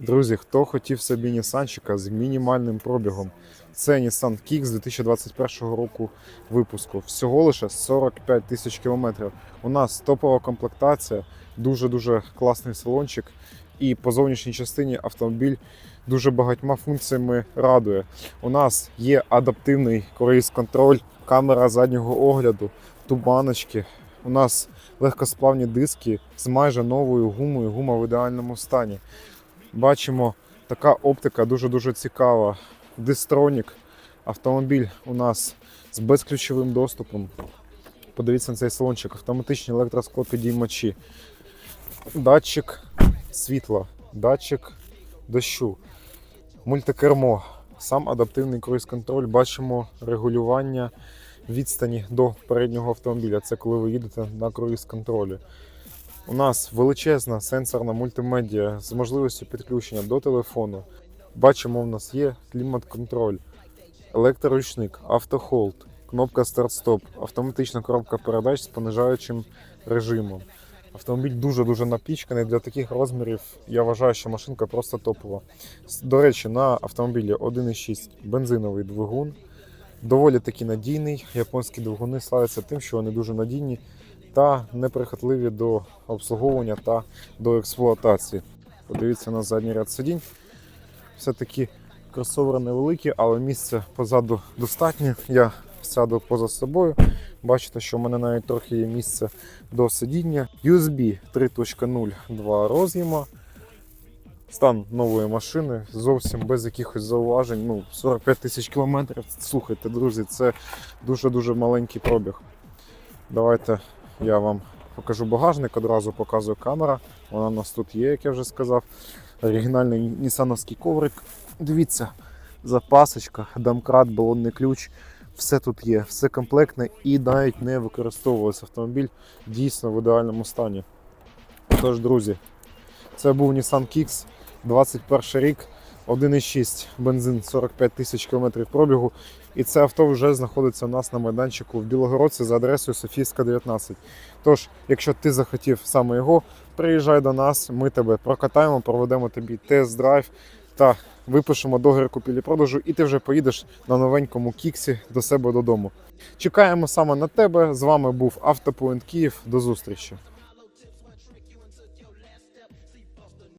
Друзі, хто хотів собі Нісанчика з мінімальним пробігом? Це Nissan Kicks 2021 року випуску. Всього лише 45 тисяч кілометрів. У нас топова комплектація, дуже-дуже класний салончик. І по зовнішній частині автомобіль дуже багатьма функціями радує. У нас є адаптивний круїз-контроль, камера заднього огляду, туманочки. У нас легкосплавні диски з майже новою гумою, гума в ідеальному стані. Бачимо, така оптика дуже-дуже цікава. Дистронік. Автомобіль у нас з безключовим доступом. Подивіться на цей салончик, автоматичні електросклопідіймачі, датчик світла, датчик дощу, мультикермо, сам адаптивний круїз-контроль. Бачимо регулювання відстані до переднього автомобіля. Це коли ви їдете на круїз-контролі. У нас величезна сенсорна мультимедіа з можливістю підключення до телефону. Бачимо, у нас є клімат-контроль, електроручник, автохолд, кнопка старт-стоп, автоматична коробка передач з понижаючим режимом. Автомобіль дуже-дуже напічканий для таких розмірів. Я вважаю, що машинка просто топова. До речі, на автомобілі 1,6 бензиновий двигун. Доволі таки надійний. Японські двигуни славляться тим, що вони дуже надійні та неприхотливі до обслуговування та до експлуатації. Подивіться на задній ряд сидінь. Все-таки кросовери невеликі, але місця позаду достатньо. Я сяду поза собою. Бачите, що в мене навіть трохи є місце до сидіння. USB 3.0 два роз'єма. Стан нової машини зовсім без якихось зауважень. Ну, 45 тисяч кілометрів. Слухайте, друзі, це дуже-дуже маленький пробіг. Давайте я вам покажу багажник, одразу показую камера. Вона у нас тут є, як я вже сказав. Оригінальний нісановський коврик. Дивіться, запасочка, домкрат, балонний ключ. Все тут є, все комплектне і навіть не використовувався автомобіль дійсно в ідеальному стані. Тож, друзі, це був Nissan Kicks, 21 рік, 1,6 бензин, 45 тисяч кілометрів пробігу. І це авто вже знаходиться у нас на майданчику в Білогородці за адресою Софійська 19. Тож, якщо ти захотів саме його, приїжджай до нас, ми тебе прокатаємо, проведемо тобі тест-драйв та випишемо договір купівлі-продажу, і ти вже поїдеш на новенькому кіксі до себе додому. Чекаємо саме на тебе. З вами був Автопоінт Київ. До зустрічі!